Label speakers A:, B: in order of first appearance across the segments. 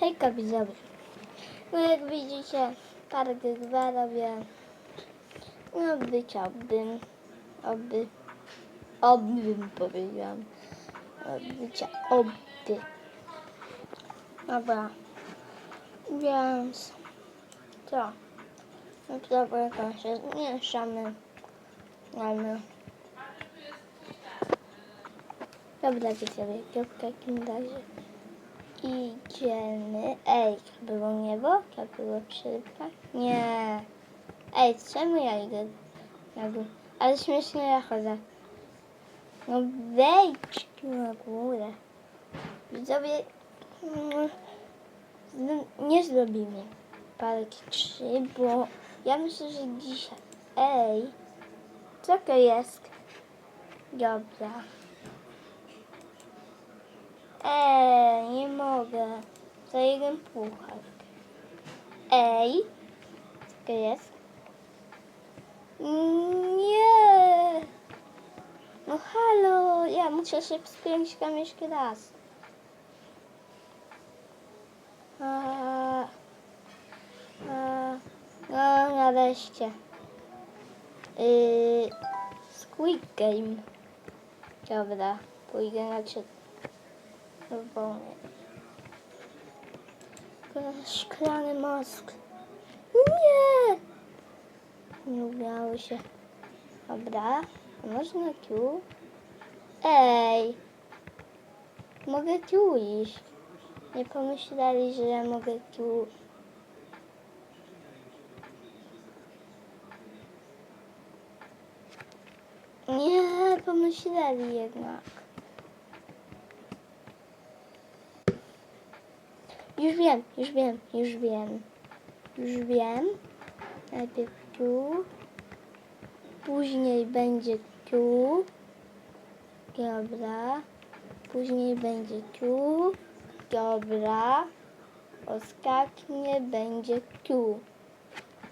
A: Hejka widzowie. No jak widzicie, parę tych dwa robię. No byciałbym, oby, obym powiedziałam. Bycia, oby. Dobra. Więc co? No dobra, to się zmieszamy. Mamy. Dobra, widzowie, to w takim razie idziemy. Ej, to było niebo? To było przypad? Nie. Ej, czemu ja idę? na górę? Ale śmiesznie ja chodzę. No wejdź tu na górę. Widzowie, mm, nie zrobimy parki 3, bo ja myślę, że dzisiaj... Ej, co to jest? Dobra. Ej. Za jeden puchar. Ej, to jest? Nie. No halo, ja muszę się wspiąć tam jeszcze raz. A, no, nareszcie. Yy, Squid Game. Dobra, pójdę na ciebie. Wolny. Szklany mózg. Nie! Nie udało się. Dobra, można tu? Ej! Mogę tu iść. Nie pomyśleli, że ja mogę tu. Nie, pomyśleli jednak. Już wiem, już wiem, już wiem. Już wiem. Najpierw tu. Później będzie tu. Dobra. Później będzie tu. Dobra. Ostatnie będzie tu.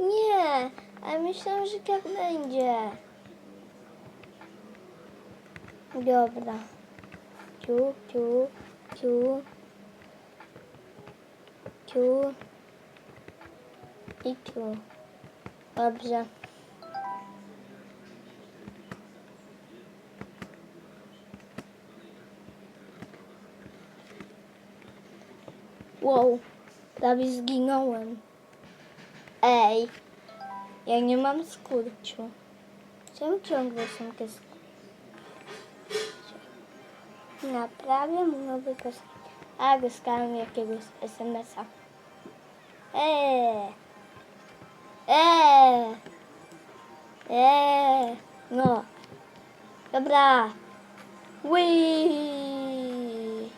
A: Nie, ale myślałam, że tak będzie. Dobra. Tu, tu, tu. Tu i tu. Dobrze. Wow, prawie zginąłem. Ej, ja nie mam skurczu. Czemu ciągle są te skurcze? Naprawię mu nowy. A, dostałem jakiegoś SMS-a. Eee. Eee. Eee. No. Dobra. Wii.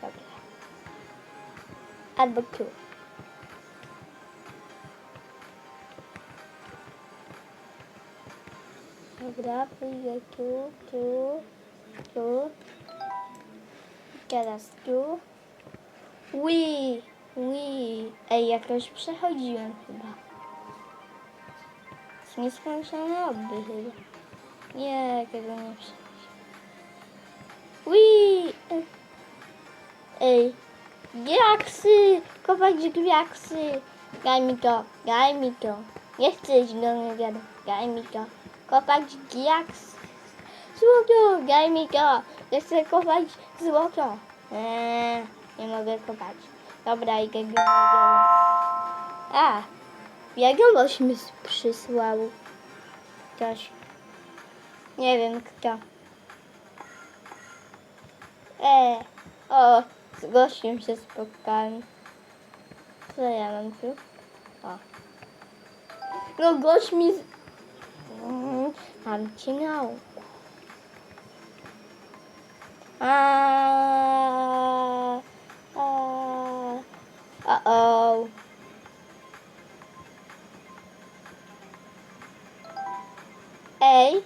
A: Dobra. Albo tu. Dobra, pójdę tu, tu, tu. Teraz tu. Ui, ui. Ej, jakoś przechodziłem chyba. Z nieskończone obby chyba. Nie, tego nie przechodziłem. Ui. Ej, gwiaksy, kopać gwiaksy. Daj mi to, daj mi to. Nie chcę do niego, daj mi to. Kopać giaks. Złoto, daj mi to. Chcę kopać złoto. Eee, nie mogę kopać. Dobra, idę go A, wiadomość mi przysłał. Ktoś. Nie wiem kto. E, o, z gościem się spotkałem. Co ja mam tu? O. No gość mi... Z... Mm, Mam ci naukę. A, a, a, o. Ej,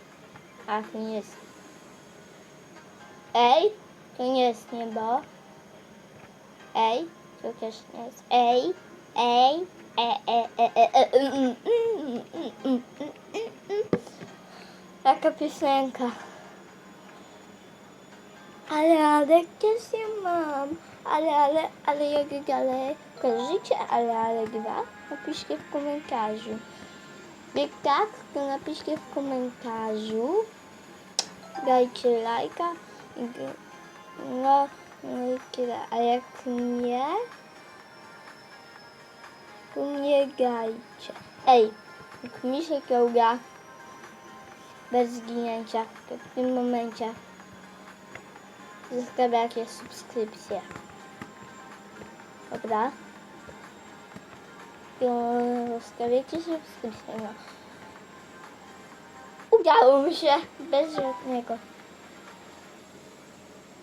A: a to nie jest. Ej, to nie jest niebo. Ej, to też nie jest. Ej, ej, e, e, e, e, e, mm, mm, mm, mm, mm, mm, mm. Taka piosenka. Ale, ale też mam. Ale, ale, ale jak ale kojarzycie ale, ale dwa? Napiszcie w komentarzu. Jak tak, to napiszcie w komentarzu. Dajcie lajka. No, no i tyle. A jak nie, to nie gajcie. Ej, jak mi się kołga bez zginięcia, w tym momencie zostawiacie subskrypcję. Dobra? To zostawiacie subskrypcję, no. Udało mi się bez żadnego.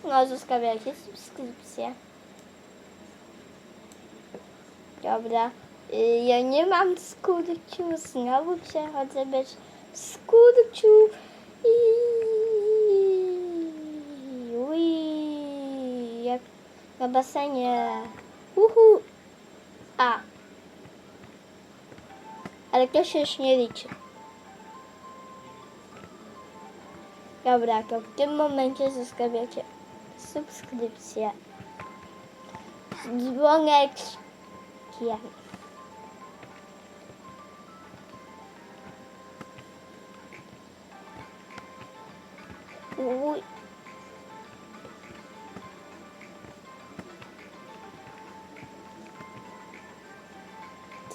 A: No, zostawiacie subskrypcję. Dobra. Y, Ja nie mam skurciu, znowu przechodzę bez skurciu i Ui, jak na basenie. Uhu. A. Ale to się już nie liczy. Dobra, to w tym momencie zostawiacie subskrypcję.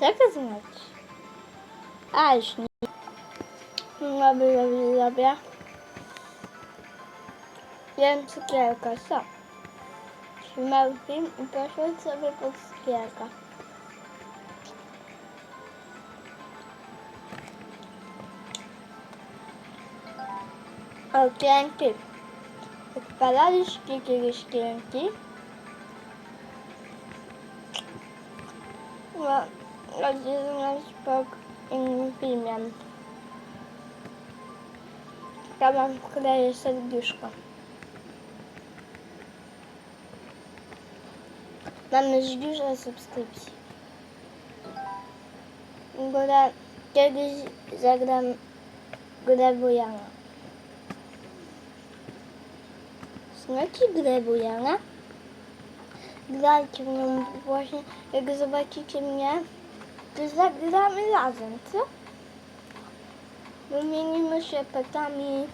A: Z Dzwoneczkiem. Uj. Co to znaczy? A, już nie. Dobra, dobra, dobra. Jem cukierka, co? Trzymał film i poszedł sobie po cukierka. O, klienty. Odpalaliście kiedyś klienty? No, rozdzielność pod innym filmem. Tam mam wkleję serduszko. Mamy dużo subskrypcji. Ogóle kiedyś zagram grę Bojana. Znacie grę Bojana? Grajcie w nią właśnie. Jak zobaczycie mnie, to zagramy razem, co? Wymienimy się petami.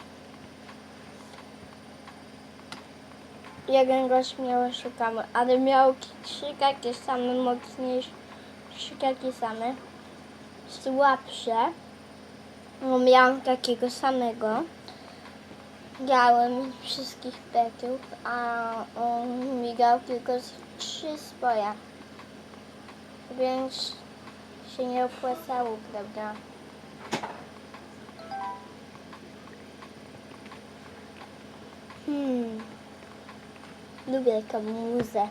A: Jeden go śmiało szukamy, ale miał trzy takie same, mocniejsze, trzy takie same, słabsze. No, miałam takiego samego. Grałem wszystkich petów, a on migał tylko z trzy swoje. Więc się nie opłacało, prawda? Hmm. Lubię taką muzę.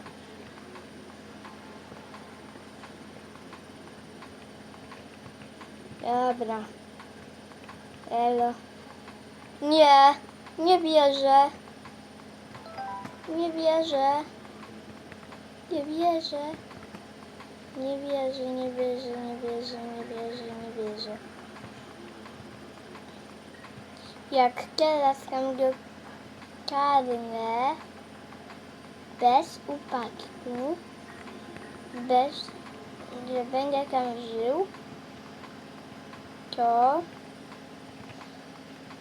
A: Dobra. Elo. Nie, nie wierzę. Nie wierzę. Nie wierzę. Nie wierzę, nie wierzę, nie wierzę, nie wierzę, nie wierzę. Jak teraz tam go karnę bez upadku, bez, że będę tam żył, to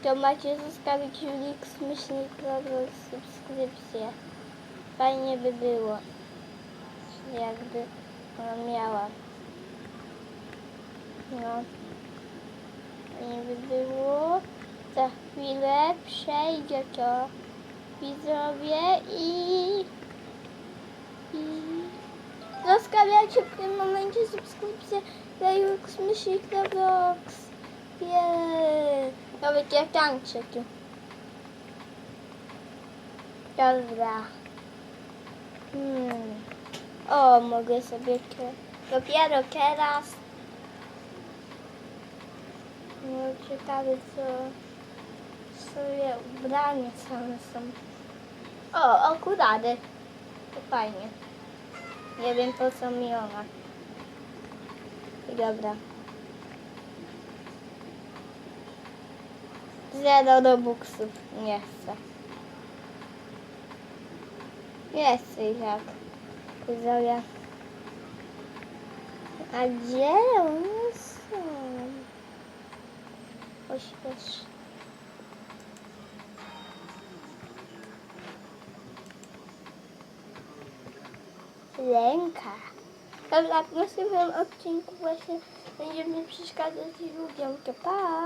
A: to macie zostawić Julix myślnik program subskrypcję. Fajnie by było, jakby ona miała. No. By było. Za chwilę przejdzie to widzowie i i zostawiacie w tym momencie subskrypcję dla Julix myślnik Roblox. Jeee. Ja tańczę tu. Dobra. Hmm. O, mogę sobie dopiero teraz. No, ciekawe co sobie ubranie same są. O, okulary. To fajnie. Nie wiem po co mi ona. Dobra. Zero robuxów nie chcę. Jesteś jak Zoja. A gdzie one są? Oświeć. Lęka. Dobra, w następnym odcinku właśnie będziemy przeszkadzać ludziom. To pa!